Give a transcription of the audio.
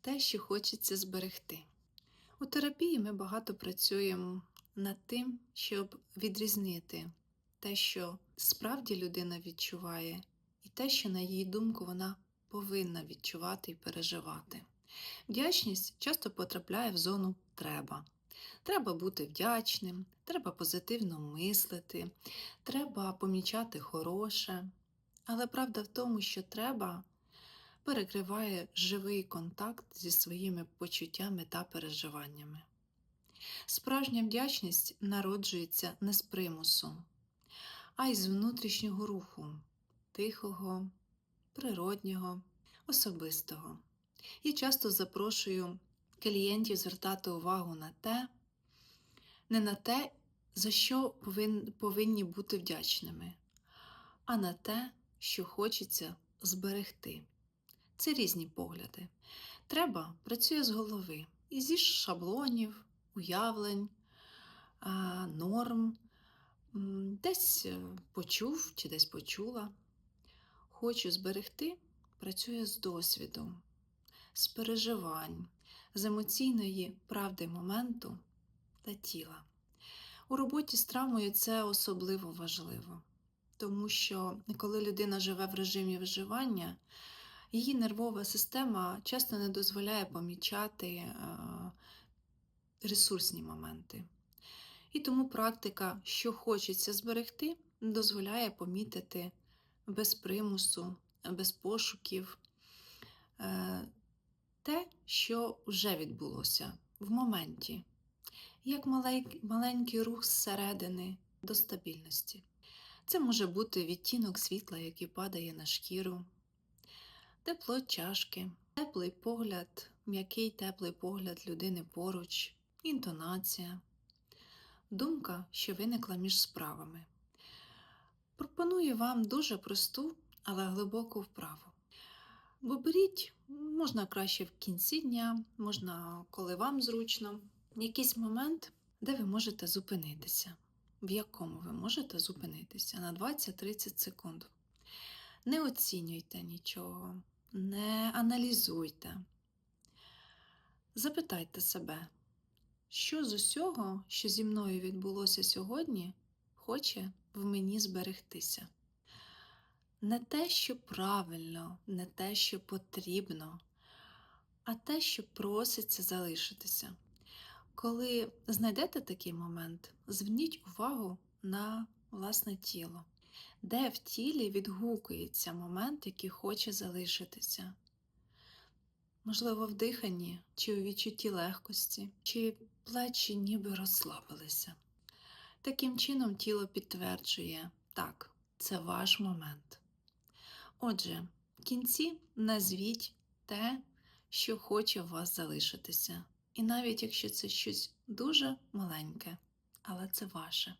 те, що хочеться зберегти. У терапії ми багато працюємо над тим, щоб відрізнити те, що справді людина відчуває, і те, що, на її думку, вона повинна відчувати і переживати. Вдячність часто потрапляє в зону треба. Треба бути вдячним, треба позитивно мислити, треба помічати хороше. Але правда в тому, що треба перекриває живий контакт зі своїми почуттями та переживаннями. Справжня вдячність народжується не з примусу, а й з внутрішнього руху, тихого, природнього, особистого. І часто запрошую клієнтів звертати увагу на те, не на те, за що повин- повинні бути вдячними, а на те, що хочеться зберегти. Це різні погляди. Треба працює з голови і зі шаблонів, уявлень, норм, десь е, почув чи десь почула. Хочу зберегти, працює з досвіду, з переживань, з емоційної правди моменту та тіла. У роботі з травмою це особливо важливо, тому що коли людина живе в режимі виживання, її нервова система часто не дозволяє помічати е, ресурсні моменти. І тому практика, що хочеться зберегти, дозволяє помітити без примусу, без пошуків е, те, що вже відбулося в моменті, як маленький рух зсередини до стабільності. Це може бути відтінок світла, який падає на шкіру, тепло чашки, теплий погляд, м'який теплий погляд людини поруч, інтонація, думка, що виникла між справами. Пропоную вам дуже просту, але глибоку вправу. Виберіть, можна краще в кінці дня, можна коли вам зручно, якийсь момент, де ви можете зупинитися. В якому ви можете зупинитися на 20-30 секунд. Не оцінюйте нічого, не аналізуйте. Запитайте себе, що з усього, що зі мною відбулося сьогодні, хоче в мені зберегтися. Не те, що правильно, не те, що потрібно, а те, що проситься залишитися. Коли знайдете такий момент, зверніть увагу на власне тіло, де в тілі відгукується момент, який хоче залишитися. Можливо, в диханні, чи у відчутті легкості, чи плечі ніби розслабилися. Таким чином тіло підтверджує, так, це ваш момент. Отже, в кінці назвіть те, що хоче у вас залишитися. І навіть якщо це щось дуже маленьке, але це ваше.